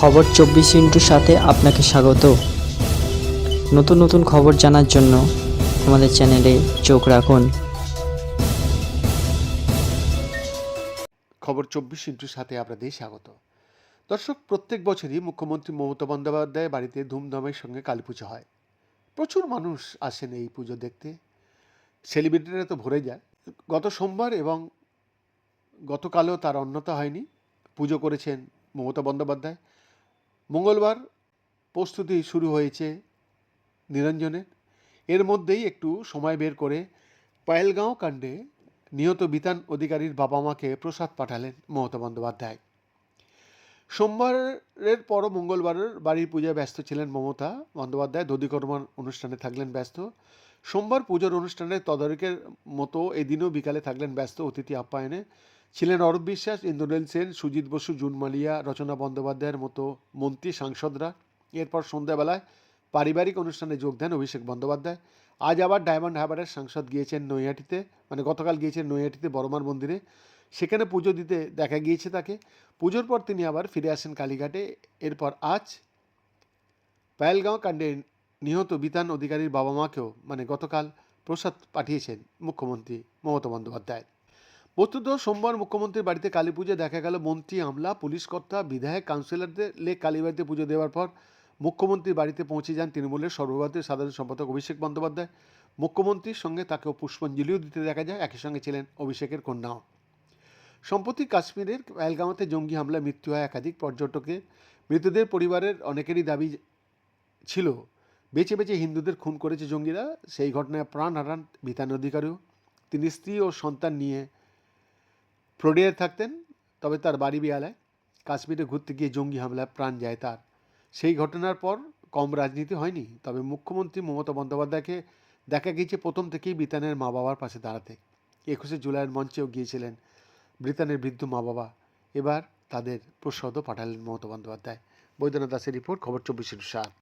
খবর চব্বিশ ইন্টুর সাথে আপনাকে স্বাগত। নতুন নতুন খবর জানার জন্য আমাদের চ্যানেলে চোখ রাখুন। খবর চব্বিশ ইন্টুর সাথে আপনাদের স্বাগত। দর্শক, প্রত্যেক বছরই মুখ্যমন্ত্রী মমতা বন্দ্যোপাধ্যায় বাড়িতে ধুমধামের সঙ্গে কালী পুজো হয়। প্রচুর মানুষ আসেন এই পুজো দেখতে। সেলিব্রিটিরা তো ভরে যায়। গত সোমবার এবং গতকালও তার অন্যতা হয়নি। পুজো করেছেন মমতা বন্দ্যোপাধ্যায়। মঙ্গলবার প্রস্তুতি শুরু হয়েছে নিরঞ্জনের। এর মধ্যেই একটু সময় বের করে পায়েলগাঁও কাণ্ডে নিহত বিতান অধিকারীর বাবা মাকে প্রসাদ পাঠালেন মমতা বন্দ্যোপাধ্যায়। সোমবারের পর মঙ্গলবারের বাড়ির পূজায় ব্যস্ত ছিলেন মমতা বন্দ্যোপাধ্যায়। দধিকর্মার অনুষ্ঠানে থাকলেন ব্যস্ত। সোমবার পুজোর অনুষ্ঠানে তদারকের মতো এদিনও বিকালে থাকলেন ব্যস্ত অতিথি আপ্যায়নে। ছিলেন অরূপ বিশ্বাস, ইন্দ্রনীল সেন, সুজিত বসু, জুন মালিয়া, রচনা বন্দ্যোপাধ্যায়ের মতো মন্ত্রী, সাংসদরা। এরপর সন্ধ্যাবেলায় পারিবারিক অনুষ্ঠানে যোগ দেন অভিষেক বন্দ্যোপাধ্যায়। আজ আবার ডায়মন্ড হারবারের সাংসদ গিয়েছেন নৈহাটিতে মানে গতকাল গিয়েছেন নৈহাটিতে বড়মার মন্দিরে। সেখানে পুজো দিতে দেখা গিয়েছে তাকে। পুজোর পর তিনি আবার ফিরে আসেন কালীঘাটে। এরপর আজ পায়েলগাঁও কাণ্ডে নিহত বিতান অধিকারীর বাবা মাকেও মানে গতকাল প্রসাদ পাঠিয়েছেন মুখ্যমন্ত্রী মমতা বন্দ্যোপাধ্যায় বস্তুত সোমবার মুখ্যমন্ত্রীর বাড়িতে কালী পুজো দেখা গেল মন্ত্রী, আমলা পুলিশ কর্তা বিধায়ক, কাউন্সিলরদের লেক কালীবাড়িতে পুজো দেওয়ার পর মুখ্যমন্ত্রীর বাড়িতে পৌঁছে যান তৃণমূলের সর্বভারতীয় সাধারণ সম্পাদক অভিষেক বন্দ্যোপাধ্যায়। মুখ্যমন্ত্রীর সঙ্গে তাকেও পুষ্পাঞ্জলিও দিতে দেখা যায়, একই সঙ্গে ছিলেন অভিষেকের কন্যাও। সম্প্রতি কাশ্মীরের পহেলগাঁওতে জঙ্গি হামলায় মৃত্যু হয় একাধিক পর্যটকের মৃতদের পরিবারের অনেকেরই দাবি ছিল, বেছে বেছে হিন্দুদের খুন করেছে জঙ্গিরা, সেই ঘটনায় প্রাণ হারান বিতান অধিকারীও। তিনি স্ত্রী ও সন্তান নিয়ে ফ্লোরিডায় থাকতেন, তবে তার বাড়ি বেয়ালায়। কাশ্মীরে ঘুরতে গিয়ে জঙ্গি হামলায় প্রাণ যায় তার। সেই ঘটনার পর কম রাজনীতি হয়নি, তবে মুখ্যমন্ত্রী মমতা বন্দ্যোপাধ্যায়কে দেখা গিয়েছে প্রথম থেকেই বিতানের মা বাবার পাশে দাঁড়াতে। একুশে জুলাইয়ের মঞ্চেও গিয়েছিলেন ব্রিতানের বৃদ্ধ মা বাবা এবার তাদের প্রসাদও পাঠালেন মমতা বন্দ্যোপাধ্যায়। বৈদ্যনাথ দাসের রিপোর্ট, খবর চব্বিশ সাত।